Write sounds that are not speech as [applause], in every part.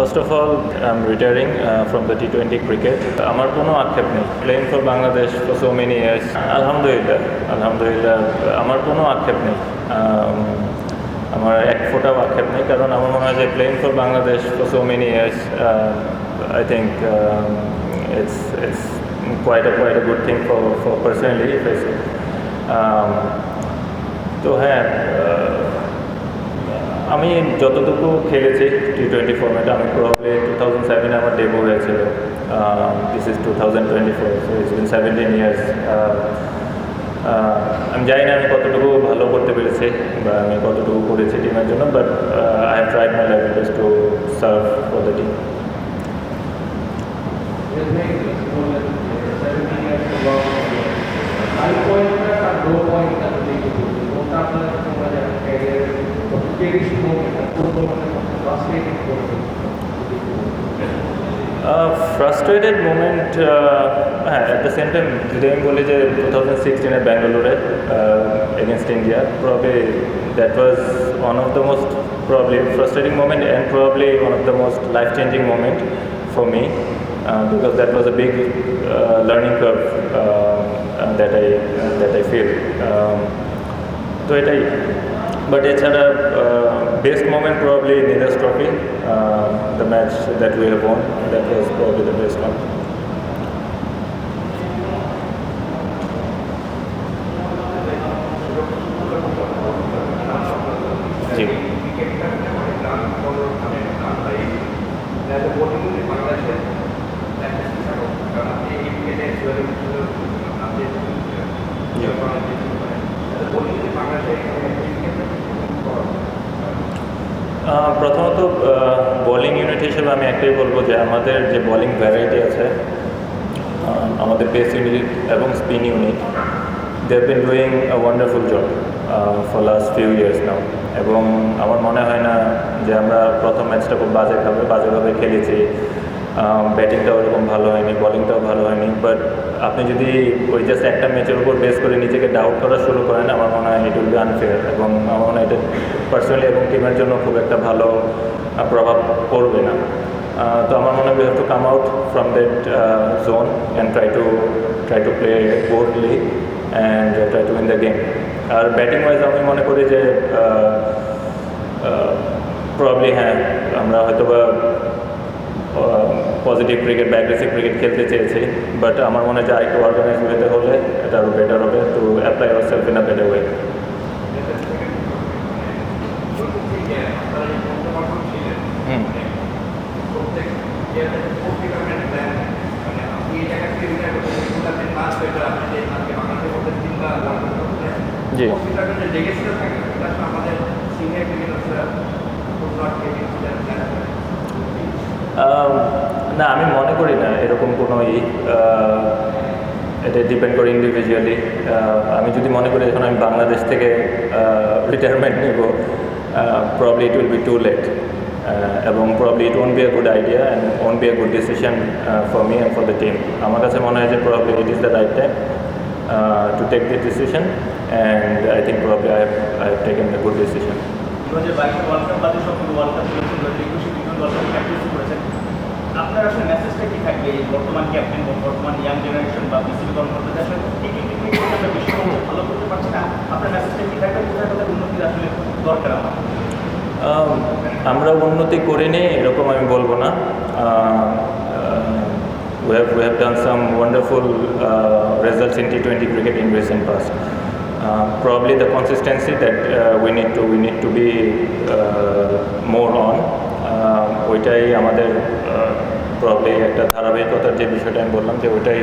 First of all I retiring from the T twenty cricket আমার কোনো আক্ষেপ নেই। Playing for Bangladesh for so many years আলহামদুলিল্লাহ আলহামদুলিল্লাহ আমার কোনো আক্ষেপ নেই। Um, আমার এক ফোটাও আক্ষেপ নেই কারণ আমার মনে হয় যে playing for Bangladesh for so many years I think it's it's good thing for for personally if I say. Um, তো হ্যাঁ আহ, আমি যতটুকু খেলেছি টি টোয়েন্টি ফর্মেটে আমি প্রবলি টু থাউজেন্ড সেভেনে আমার ডেবু হয়েছিল। This is two thousand twenty four so it's been seventeen years আমি জানি না আমি কতটুকু ভালো করতে পেরেছি বা আমি কতটুকু করেছি টিমের জন্য but I have tried my level best to serve for the team high পয়েন্টটা আর লো পয়েন্টটা যদি কোনটা আপনার তোমরা ফ্রাস্ট্রেটেড মোমেন্ট হ্যাঁ অ্যাট দ্য সেম টাইম যদি আমি বলি যে টু থাউজেন্ড সিক্সটিনে ব্যাঙ্গালোরে against India probably that was one of the most probably frustrating moment and probably one of the most life changing moment for me because that was a big learning curve that I that I feel তো এটাই। But এছাড়া best moment probably Neeraj trophy the match that we have won that was probably the best one bowling unit হিসেবে আমি একটাই বলব যে আমাদের যে বোলিং ভ্যারাইটি আছে আমাদের পেস ইউনিট এবং spin unit they have been doing a wonderful job for last few years now এবং আমার মনে হয় না যে আমরা প্রথম ম্যাচটা খুব বাজেভাবে বাজেভাবে খেলেছি। ব্যাটিংটাও ওরকম ভালো হয়নি বলিংটাও ভালো হয়নি বাট আপনি যদি ওই জাস্ট একটা ম্যাচের উপর বেস করে নিজেকে ডাউট করা শুরু করেন, আমার মনে হয় ইট উইল বি আনফেয়ার এবং আমার মনে হয় এটা পার্সোনালি এবং টিমের জন্য খুব একটা ভালো প্রভাব পড়বে না। তো আমার মনে হয় we have to come out from that zone and try to try to play boldly and try to win the game R batting wise আমি মনে করি যে প্রবলি হ্যাঁ আমরা হয়তো বা পজিটিভ ক্রিকেট বা অ্যাগ্রেসিভ ক্রিকেট খেলতে চেয়েছি বাট আমার মনে হয় যে আরেকটু অর্গানাইজ ওয়েতে হলে এটা আরও বেটার হবে to apply our self in a better way hmm. G. Um, না, আমি মনে করি না এরকম কোনো ই এটা ডিপেন্ড করে ইন্ডিভিজুয়ালি আমি যদি মনে করি এখন আমি বাংলাদেশ থেকে রিটায়ারমেন্ট নেব probably it will be too late এবং probably it won't be a good idea and won't be a good decision for me and for the team আমার কাছে মনে হয় যে probably it is the right time to take this decision and I think probably I have I have taken the good decision the world cup বাদে সবগুলো world cup খেলেছেন দু হাজার একুশে ওয়ার্ল্ড কাপ ক্যাপ্টেন্সি করেছেন। আপনার আসলে মেসেজটা কি থাকবে? এই বর্তমান ক্যাপ্টেন বর্তমান ইয়াং জেনারেশন বা বিসিবি কর্মকর্তা আসলে বেশি ভালো করতে পারছি না? আপনার মেসেজটা কি থাকবে? কোথায় কোথায় উন্নতির আসলে দরকার আমার? আমরা উন্নতি করে করিনি এরকম আমি বলব না। we have we have done some wonderful uh, results in T20 cricket in. Uh, probably the consistency that uh, we need to we need to be uh, more on. Uh, ওইটাই আমাদের প্রবলি একটা ধারাবাহিকতার যে বিষয়টা আমি বললাম যে ওইটাই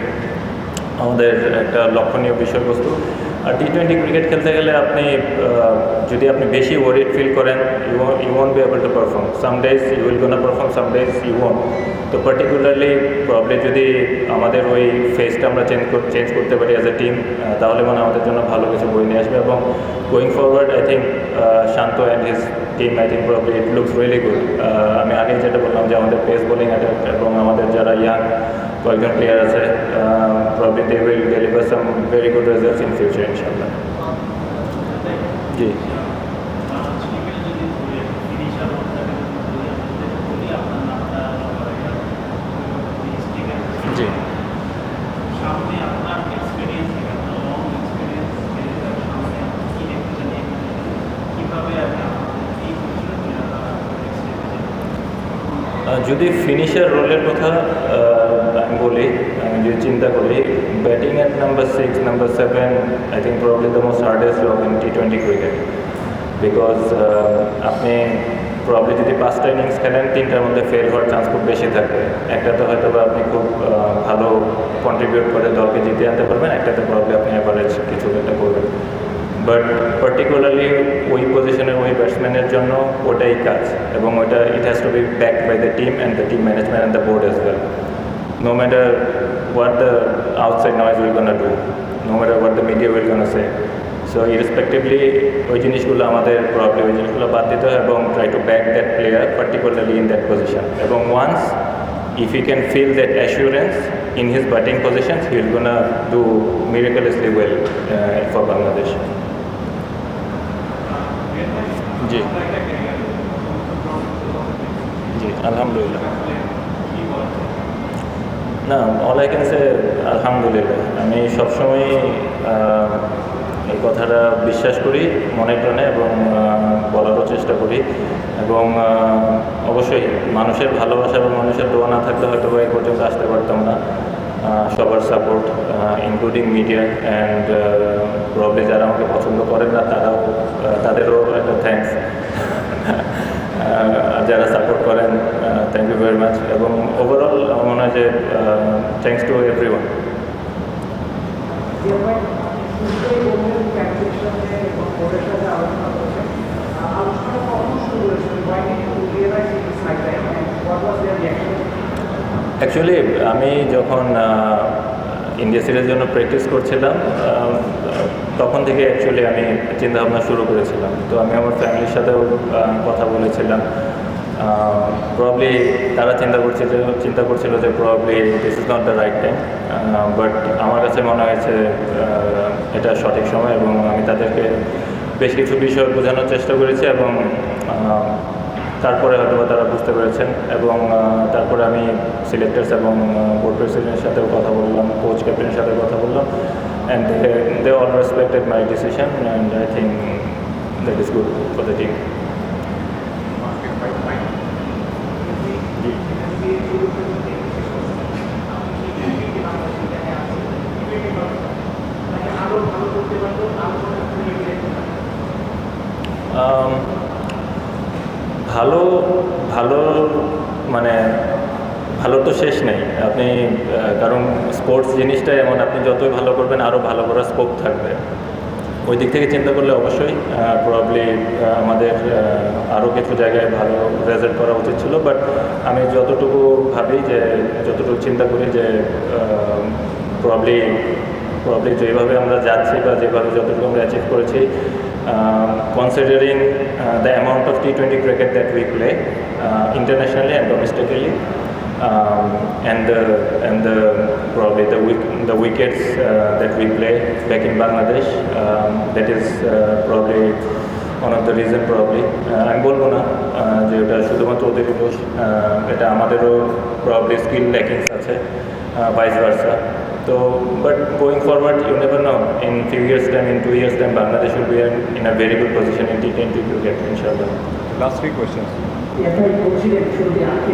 আমাদের একটা লক্ষণীয় বিষয়বস্তু আর টি টোয়েন্টি ক্রিকেট খেলতে গেলে আপনি যদি আপনি বেশি ওয়ারিড ফিল করেন you you won't be able to perform some days you will gonna perform some days you won't তো পার্টিকুলারলি প্রবলি যদি আমাদের ওই ফেসটা আমরা চেঞ্জ চেঞ্জ করতে পারি অ্যাজ এ টিম তাহলে মানে আমাদের জন্য ভালো কিছু বই নিয়ে আসবে এবং going forward I think Shanto and his team I think probably it looks really good আমি আগেই যেটা বললাম যে আমাদের পেস বোলিং অ্যাটাক এবং আমাদের যারা ইয়াং কয়েকজন প্লেয়ার আছে probably they will deliver some very good results in future ইনশাল্লাহ জি যদি ফিনিশার রোলের কথা আমি বলি, আমি যদি চিন্তা করি batting at number six number seven I think probably the most hardest job in T twenty cricket because আপনি প্রবলি যদি পাঁচটা ইনিংস খেলেন, তিনটার মধ্যে ফেল হওয়ার চান্স খুব বেশি থাকে। একটাতে হয়তো বা আপনি খুব ভালো কন্ট্রিবিউট করে দলকে জিতে আনতে পারবেন, একটাতে প্রবলি আপনি অ্যাভারেজ কিছু একটা করবেন। বাট পার্টিকুলারলি ওই পজিশনের ওই ব্যাটসম্যানের জন্য ওটাই কাজ এবং ওটা it has to be backed by the team and the team management and the board as well no matter what the outside noise we're gonna do, no matter what the media will gonna say. So irrespectively ওই জিনিসগুলো আমাদের problem ওই জিনিসগুলো বাদ দিতে হয় এবং try to back that player particularly in that position এবং once if he can feel that assurance in his batting positions, he's gonna do miraculously well uh, for Bangladesh. জি। জি, আলহামদুলিল্লাহ। না অল আই ক্যান সে আলহামদুলিল্লাহ। আমি সবসময় এই কথাটা বিশ্বাস করি, মনে প্রাণে এবং বলারও চেষ্টা করি। এবং অবশ্যই মানুষের ভালোবাসা এবং মানুষের দোয়া না থাকলে হয়তো বা এই পর্যন্ত আসতে পারতাম না। সবার support. Including media and probably যারা আমাকে পছন্দ করেন না তারাও তাদেরও একটা থ্যাঙ্কস [laughs] আর যারা সাপোর্ট করেন থ্যাংক ইউ ভেরি মাচ এবং ওভারঅল আমার মনে হয় যে thanks to every one actually আমি যখন ইন্ডিয়া সিরিজের জন্য প্র্যাকটিস করছিলাম তখন থেকে অ্যাকচুয়ালি আমি চিন্তা ভাবনা শুরু করেছিলাম। তো আমি আমার ফ্যামিলির সাথেও কথা বলেছিলাম। প্রবলি তারা চিন্তা করছিল চিন্তা করছিল যে probably this is not the right time but আমার কাছে মনে হয়েছে এটা সঠিক সময় এবং আমি তাদেরকে বেশ কিছু বিষয় বোঝানোর চেষ্টা করেছি এবং তারপরে হয়তো তারা বুঝতে পেরেছেন এবং তারপরে আমি সিলেক্টার্স এবং বোর্ড প্রেসিডেন্টের সাথেও কথা বললাম কোচ ক্যাপ্টেনের সাথে কথা বললাম and they all respected my decision and I think that is good for the team um, ভালো ভালো মানে ভালো তো শেষ নেই। আপনি কারণ স্পোর্টস জিনিসটাই এমন, আপনি যতই ভালো করবেন আরও ভালো করার স্কোপ থাকবে। ওই দিক থেকে চিন্তা করলে অবশ্যই প্রবলি আমাদের আরও কিছু জায়গায় ভালো রেজাল্ট করা উচিত ছিল। বাট আমি যতটুকু ভাবি যে, যতটুকু চিন্তা করি যে প্রবলি প্রবলি যেভাবে আমরা যাচ্ছি বা যেভাবে যতটুকু আমরা অ্যাচিভ করেছি considering the amount of T twenty cricket that we play internationally and domestically um, and the and the probably the wick, the wickets uh, that we play back in Bangladesh um, that is uh, probably one of the reason probably uh, আমি বলবো না uh, যে ওটা শুধুমাত্র ওদেরই দোষ uh, এটা আমাদেরও প্রবলি স্কিল ল্যাকিংস আছে ভাইস ভার্সা তো but going forward you never know in few years time in two years time Bangladesh will be in a very good position in T twenty cricket ইনশাআল্লাহ Last three questions. এরপরে বলছিলেন শুরুতে আজকে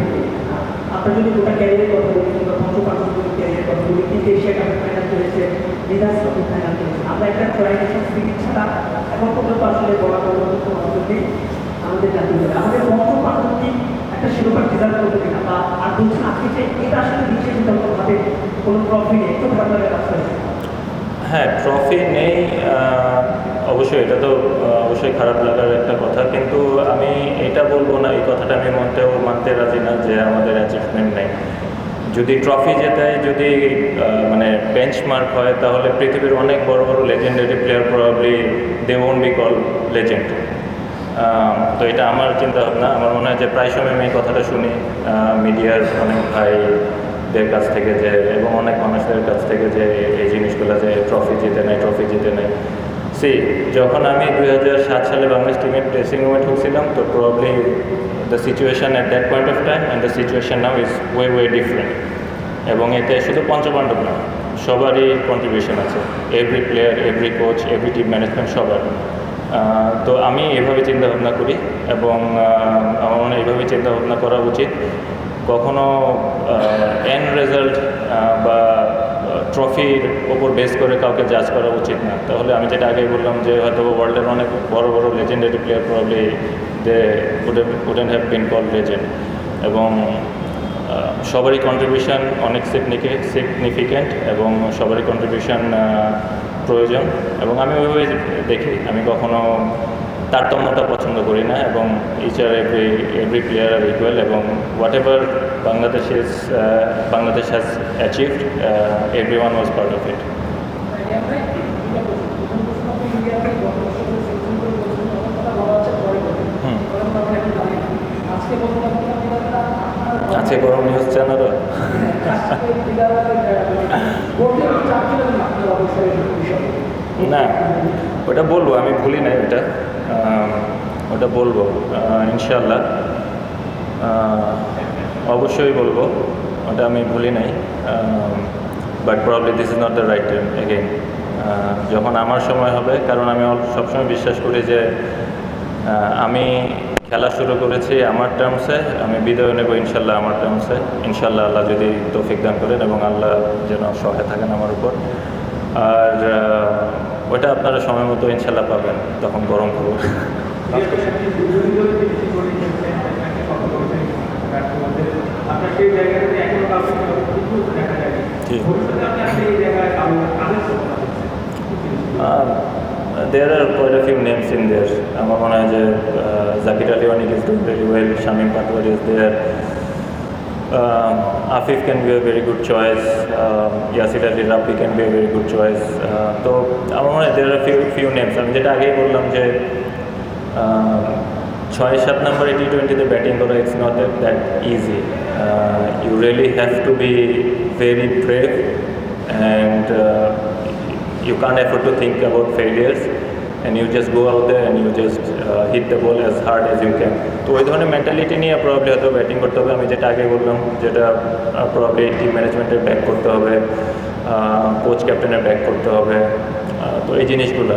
আপনার যদি গোটা ক্যারিয়ারের কথা বলি কিংবা পঞ্চপাঠক ক্যারিয়ারের কথা বলি কিন্তু এশিয়া কাপের ফাইনাল চলেছে লিডার্স কাপের ফাইনাল চলেছে আমরা একটা ট্রাইনেশন স্পিরিট ছাড়া এখন পর্যন্ত আসলে বলা পর্যন্ত কোনো অর্থ নেই আমাদের জাতীয় দলে আমাদের পঞ্চপাঠক কি একটা শিরোপা ডিজার্ভ করবে কিনা বা আর বলছেন আজকে যে এটা আসলে বিশেষভাবে কোনো ট্রফি নেই খারাপ লাগে রাস্তায় হ্যাঁ ট্রফি নেই অবশ্যই এটা তো অবশ্যই খারাপ লাগার একটা কথা, কিন্তু আমি এটা বলব না, এই কথাটা আমি মতেও মানতে রাজি না যে আমাদের অ্যাচিভমেন্ট নেই। যদি ট্রফি জেতায়, যদি মানে বেঞ্চমার্ক হয়, তাহলে পৃথিবীর অনেক বড় বড় legendary player probably they won't be call legend তো এটা আমার চিন্তা ভাবনা আমার মনে হয় যে প্রায় সময় আমি কথাটা শুনি মিডিয়ার অনেক ভাইদের কাছ থেকে যে, এবং অনেক মানুষদের কাছ থেকে যে এই জিনিসগুলো যে ট্রফি জিতে নেয় ট্রফি জিতে নেয়। সি যখন আমি দুই সালে বাংলাদেশ টিমের ড্রেসিং রুমে ঢুকছিলাম, তো probably the situation at that point of time and the situation now is way way different এবং এতে শুধু পঞ্চপাণ্ডব না, সবারই কন্ট্রিবিউশন আছে। Every player every coach every team management সবার। তো আমি এভাবে চিন্তা ভাবনা করি এবং আমার মনে এইভাবে চিন্তা ভাবনা করা উচিত। কখনো এন্ড রেজাল্ট বা ট্রফির ওপর বেস করে কাউকে জাজ করা উচিত না। তাহলে আমি যেটা আগেই বললাম যে হয়তো ওয়ার্ল্ডের অনেক বড় বড় legendary player probably they wouldn't have been call legend এবং সবারই কন্ট্রিবিউশন অনেক সিগনিফিক্যান্ট এবং সবারই কন্ট্রিবিউশন প্রয়োজন এবং আমি ওইভাবে দেখি। আমি কখনো তারতম্যতা পছন্দ করি না এবং each R every every player are equal এবং whatever Bangladesh is Bangladesh has achieved everyone was part of it আজকে আছে গরম নিউজ চ্যানেলও না ওটা বলব আমি ভুলি ওটা। আম, ওটা বলব ইনশাল্লাহ অবশ্যই বলব ওটা আমি ভুলি নাই। But probably this is not the right time again যখন আমার সময় হবে কারণ আমি সবসময় বিশ্বাস করি যে আমি খেলা শুরু করেছি আমার টার্মসে আমি বিদায় নেব ইনশাল্লাহ আমার টার্মসে ইনশাল্লাহ আল্লাহ যদি তৌফিক দান করেন এবং আল্লাহ যেন সহায় থাকেন আমার উপর। আর ওটা আপনারা সময় মতো ইনশাল্লাহ পাবেন, তখন গরম খবর are quite a few names in there. আমার মনে হয় যে Jaker Ali Anik is doing very well Shamim Patwari is there Afif can be a very good choice Yasir Ali Rafi can be a very good choice তো আমার মনে হয় there are few few names আমি যেটা আগেই বললাম যে আহ, ছয় সাত নম্বরে টি টোয়েন্টিতে ব্যাটিং করা it's not that easy you really have to be very brave and you can't afford to think about failures. And you just go out there and you just hit the ball as hard as you can তো ওই ধরনের mentality নিয়ে probably হয়তো batting করতে হবে। আমি যেটা আগে বললাম, যেটা প্রবলি টিম ম্যানেজমেন্টের ব্যাক করতে হবে কোচ ক্যাপ্টেনের ব্যাক করতে হবে। তো এই জিনিসগুলো।